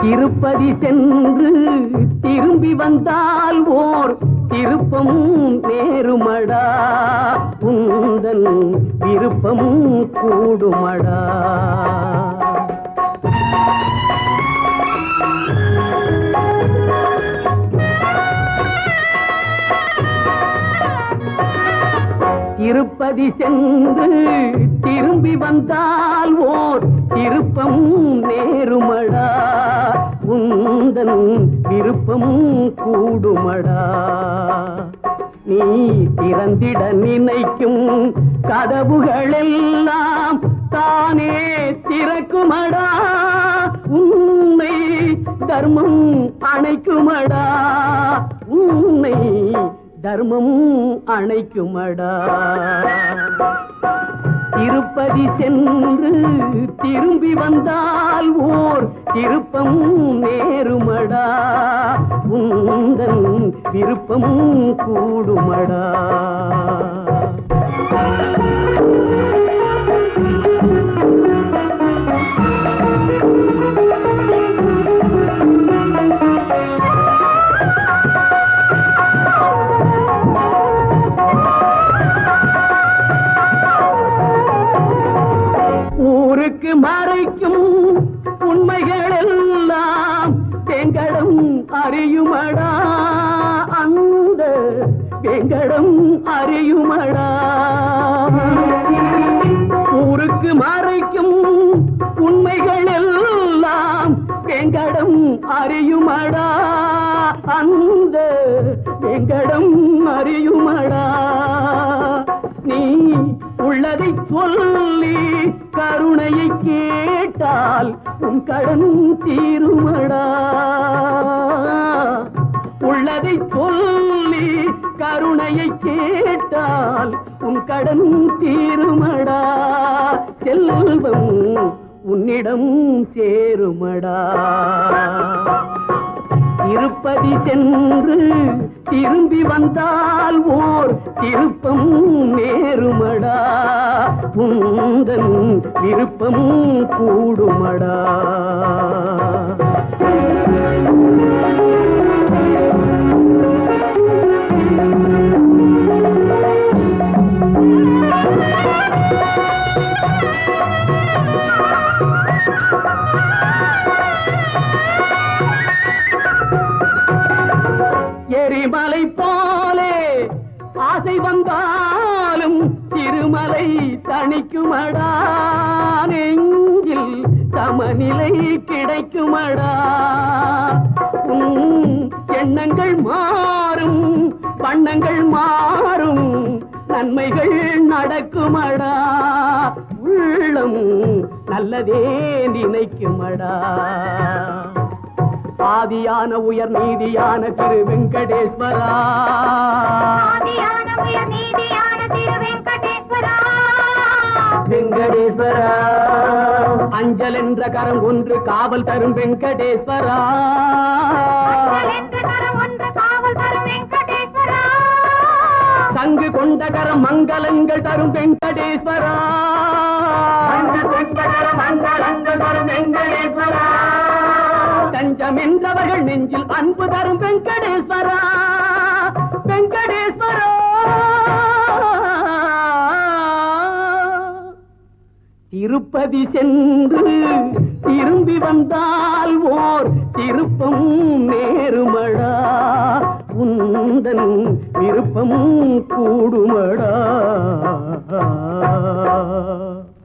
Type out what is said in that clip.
திருப்பதி சென்று திரும்பி வந்தால் ஓர் திருப்பமும் நேருமடா. உந்தன் விருப்பமும் கூடுமடா. திருப்பதி சென்று திரும்பி வந்தால் ஓர் திருப்பம் நேருமடா. உந்தன் விருப்பமும் கூடுமடா. நீ திறந்திட நினைக்கும் கதவுகளெல்லாம் தானே திறக்குமடா. உன்னை தர்மம் அணைக்குமடா. உன்னை தர்மம் அணைக்குமடா. திருப்பதி சென்று திரும்பி வந்தால் ஓர் திருப்பமும் நேருமடா. உந்தன் விருப்பமும் கூடுமடா. மறைக்கும் உண்மைகள் எல்லாம் எங்களும் அறியுமடா. அந்த எங்களும் அறியுமடா. ஊருக்கு மறைக்கும் உண்மைகள் எல்லாம் எங்களும் அறியுமடா. அந்த வெங்கடம் அறியுமடா. நீ உள்ளதை சொல்லி கேட்டால் உன் கடன் தீருமடா. உள்ளதை சொல்லி கருணையை கேட்டால் உன் கடன் தீருமடா. செல்வம் உன்னிடம் சேருமடா. இருப்பதி சென்று திரும்பி வந்தால் ஓ திருப்பம் நேருமடா. உந்தன் விருப்பம் கூடுமடா. ஆசை வந்தாலும் திருமலை தணிக்குமடா. நெஞ்சில் சமநிலை கிடைக்குமடா. எண்ணங்கள் மாறும் வண்ணங்கள் மாறும் நன்மைகள் நடக்குமடா. உள்ளம் நல்லதே நினைக்குமடா. ஆதியான உயர் நீதியான திரு வெங்கடேஸ்வரா. வெங்கடேஸ்வரா. அஞ்சல் என்ற கரம் ஒன்று காவல் தரும் வெங்கடேஸ்வரா. என்ற கரம் ஒன்று காவல் தரும் வெங்கடேஸ்வரா. சங்கு கொண்ட கரம் மங்களங்கள் தரும் வெங்கடேஸ்வரா. சங்கு கொண்ட கரம் மங்களங்கள் தரும் வெங்கடேஸ்வரா. தஞ்சம் என்றவர்கள் நெஞ்சில் அன்பு தரும் வெங்கடேஸ்வரா. வெங்கடேஸ்வரா. திருப்பதி சென்று திரும்பி வந்தால் ஓர் திருப்பம் நேருமடா. உந்தன் விருப்பமும் கூடுமடா.